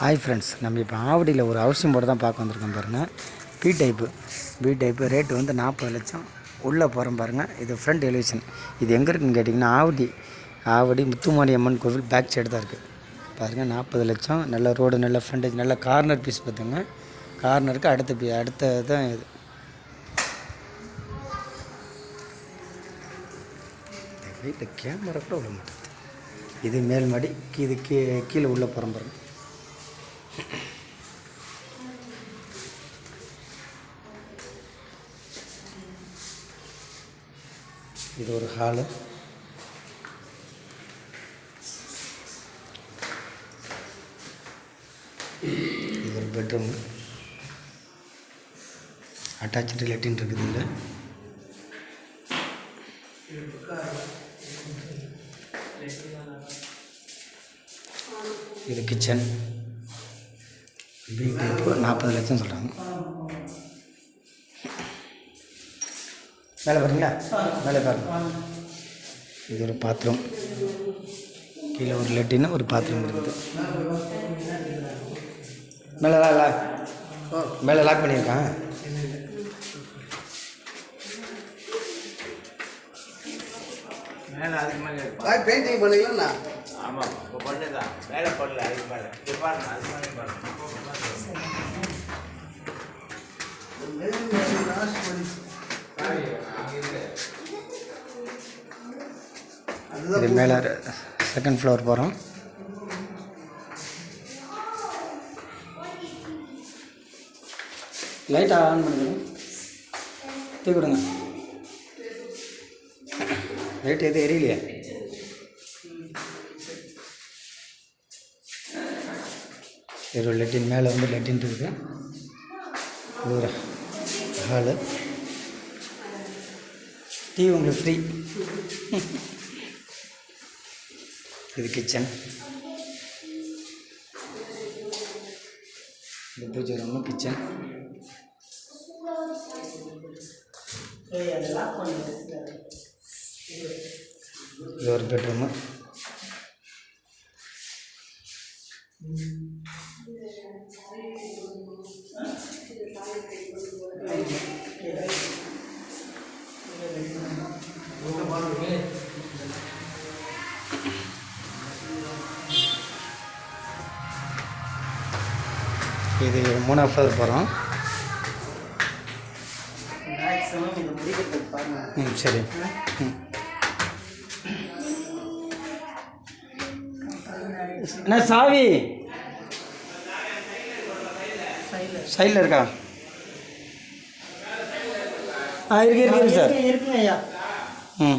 Hi friends நம்ம இப்போ ஆவடியில் ஒரு ஹவுசிங் போர்டு தான் பார்க்க வந்திருக்கோம் பாருங்கள் B type B type rate வந்து நாற்பது லட்சம். உள்ளே போகிறோம் பாருங்கள் இது ஃப்ரண்ட் எலிவேஷன் இது எங்கே இருக்குன்னு கேட்டிங்கன்னா ஆவடி. ஆவடி முத்துமாரி அம்மன் கோவில் பேக் சைடு தான் இருக்குது பாருங்கள் நாற்பது லட்சம். நல்ல ரோடு நல்ல ஃப்ரண்டேஜ் நல்ல கார்னர் பீஸ் பார்த்துங்க. கார்னருக்கு அடுத்த பீ அடுத்த தான் இது. வீட்டில் கேமரா கூட விட மாட்டேங்குது. இது மேல் மாடி இது கீ கீழே உள்ளே போகிறோம் பாருங்கள் இது ஒரு ஹாலு இது ஒரு பெட்ரூம் அட்டாச்சு லெட்டின் இருக்குது இதில் இது கிச்சன் பிக் டைப்பு நாற்பது லட்சம் சொல்கிறாங்க மேலே பாருங்களா? மேலே பாருங்க. இது ஒரு பாத்ரூம் கீழே ஒரு லெட்டின்னு ஒரு பாத்ரூம் இருக்குது. மேலே லா லா. மேலே லாக் பண்ணியிருக்கான். மேலே அதுக்கு மேலே பாய் பெயிண்டிங் பண்ணிக்கலாம்ண்ணா ஆமாம் இப்போ பண்ணுதான் மேலே பண்ணல அதுக்கு மேலே. பாருங்க அதுக்கு மேலே பாருங்க. இது மேலே செகண்ட் ஃப்ளோர் போகிறோம் லைட்டை ஆன் பண்ணுங்க. தூக்கி விடுங்க லைட் எதுவும் எரியலையே? ஒரு லெட்டின் மேலே வந்து லெட்டின் இருக்குது இது ஹாலு. டீ உங்களுக்கு ஃப்ரீ. இது கிச்சன். இந்த பூஜை ரூமு கிச்சன். இது ஒரு பெட்ரூமு. Thank you. இது மூணாவது ஃப்ளோர் போகிறோம் ம் சரி. ம். என்ன சாவி? சைடில் இருக்கா? ஆ இருக்கு இருக்கு சார். இருக்குங்க ஐயா. ம்.